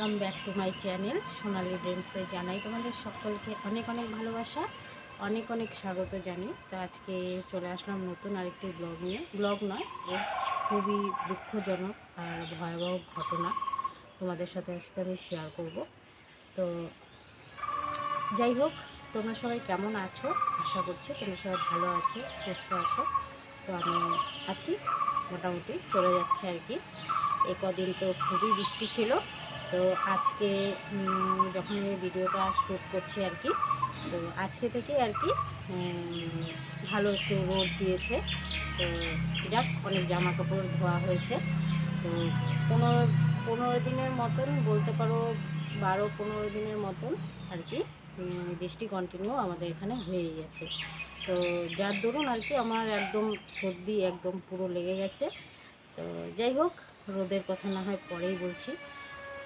Welcome back to my channel Sonali ড্রিমসে জানাই তোমাদের সকলকে অনেক অনেক ভালোবাসা, অনেক অনেক স্বাগত জানি তো আজকে চলে আসলাম নতুন আরেকটি ব্লগ নিয়ে। ব্লগ নয় খুবই দুঃখজনক আর ভয়াবহ ঘটনা তোমাদের সাথে আজকে আমি শেয়ার করব। তো যাই হোক, তোমরা সবাই কেমন আছো? আশা করছি তোমরা সবাই ভালো আছো, সুস্থ আছো। তো আমি আছি, মোটামুটি চলে যাচ্ছে আর কি। এ কদিন তো খুবই বৃষ্টি ছিল। তো আজকে যখন আমি ভিডিওটা শ্যুট করছি আর কি, তো আজকে থেকে আর কি ভালো একটু রোদ দিয়েছে। তো যাক, অনেক জামা কাপড় ধোয়া হয়েছে। তো পনেরো পনেরো দিনের মতন বলতে পারো, বারো, পনেরো দিনের মতন আর কি বৃষ্টি কন্টিনিউ আমাদের এখানে হয়ে গেছে তো যার দরুন আর কি, আমার একদম সর্দি একদম পুরো লেগে গেছে। তো যাই হোক, রোদের কথা না হয় পরেই বলছি।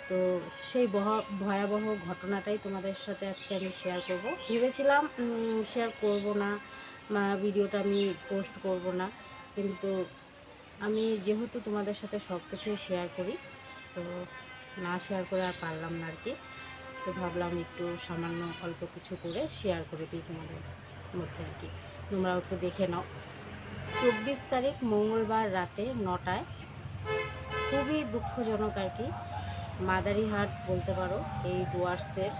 তো সেই বহ- ভয়াবহ ঘটনাটাই তোমাদের সাথে আজকে আমি শেয়ার করব। ভেবেছিলাম শেয়ার করব না ভিডিওটা আমি পোস্ট করব না। কিন্তু আমি যেহেতু তোমাদের সাথে সব কিছুই শেয়ার করি, তো না শেয়ার করে আর পারলাম না আর কি তো ভাবলাম একটু সামান্য অল্প কিছু করে শেয়ার করে দিই তোমাদের মধ্যে আর কি তোমরাও একটু দেখে নাও। চব্বিশ তারিখ মঙ্গলবার রাতে নটায়। খুবই দুঃখজনক আর কি মাদারিহাট বলতে পারো, এই ডুয়ার্সের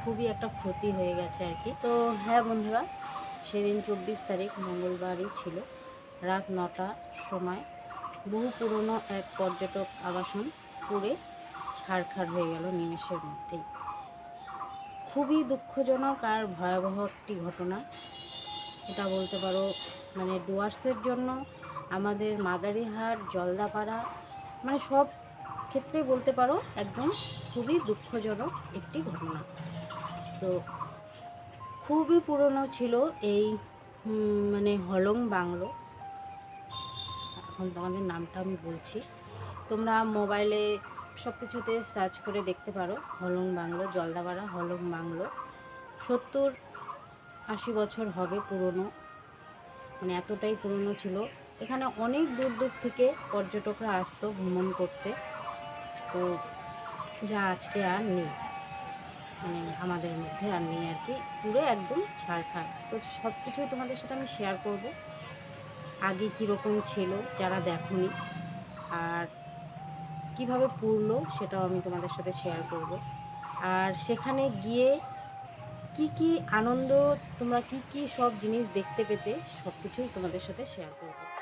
খুবই একটা ক্ষতি হয়ে গেছে আর কি। তো হ্যাঁ বন্ধুরা, সেদিন চব্বিশ তারিখ মঙ্গলবারই ছিল, রাত নটা সময় বহু পুরনো এক পর্যটক আবাসন পুড়ে ছাড়খাড় হয়ে গেল নিমেষের মধ্যেই। খুবই দুঃখজনক আর ভয়াবহ একটি ঘটনা। এটা বলতে পারো মানে ডুয়ার্সের জন্য আমাদের মাদারিহাট, জলদাপাড়া মানে সব ক্ষেত্রেই বলতে পারো, একদম খুবই দুঃখজনক একটি ঘটনা। তো খুবই পুরনো ছিল এই মানে হলং বাংলো। এখন তোমাদের নামটা আমি বলছি। তোমরা মোবাইলে সব কিছুতে সার্চ করে দেখতে পারো, হলং বাংলো, জলদাপাড়া হলং বাংলো। সত্তর আশি বছর হবে পুরনো মানে এতটাই পুরনো ছিল। এখানে অনেক দূর দূর থেকে পর্যটকরা আসতো ভ্রমণ করতে। তো যা আজকে আর নেই। মানে আমাদের মধ্যে আর নেই আর কি। পুরো একদম ছাড়খাড়। তো সব কিছুই তোমাদের সাথে আমি শেয়ার করব। আগে কীরকম ছিল যারা দেখোনি, আর কীভাবে পুরলো সেটাও আমি তোমাদের সাথে শেয়ার করব। আর সেখানে গিয়ে কি কি আনন্দ, তোমরা কি কি সব জিনিস দেখতে পেতে সব কিছুই তোমাদের সাথে শেয়ার করব।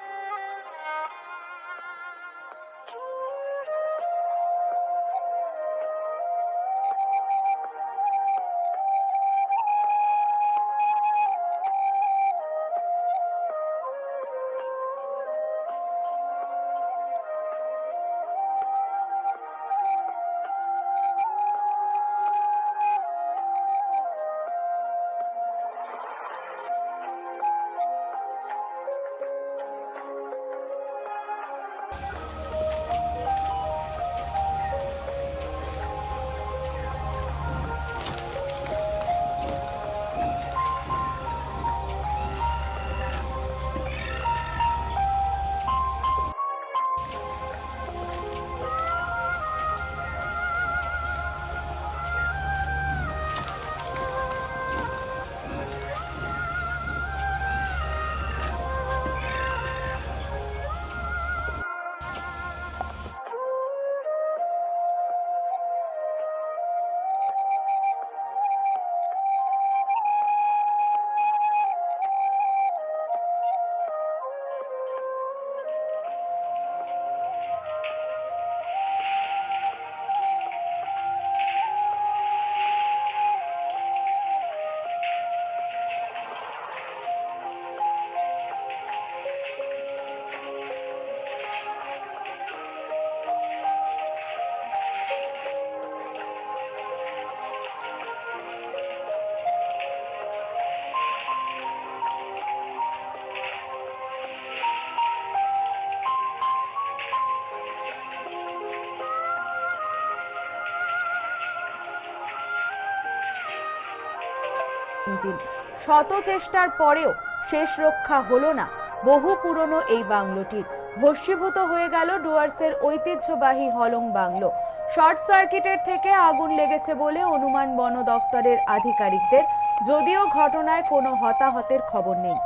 ইঞ্জিন। শত চেষ্টার পরেও শেষ রক্ষা হলো না বহু পুরনো এই বাংলোটির ভস্মীভূত হয়ে গেল ডুয়ার্সের ঐতিহ্যবাহী হলং বাংলো। শর্ট সার্কিটের থেকে আগুন লেগেছে বলে অনুমান বন দফতরের আধিকারিকদের, যদিও ঘটনায় কোনো হতাহতের খবর নেই।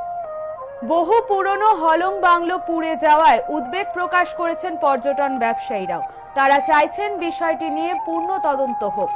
বহু পুরনো হলং বাংলো পুড়ে যাওয়ায় উদ্বেগ প্রকাশ করেছেন পর্যটন ব্যবসায়ীরাও। তারা চাইছেন বিষয়টি নিয়ে পূর্ণ তদন্ত হোক।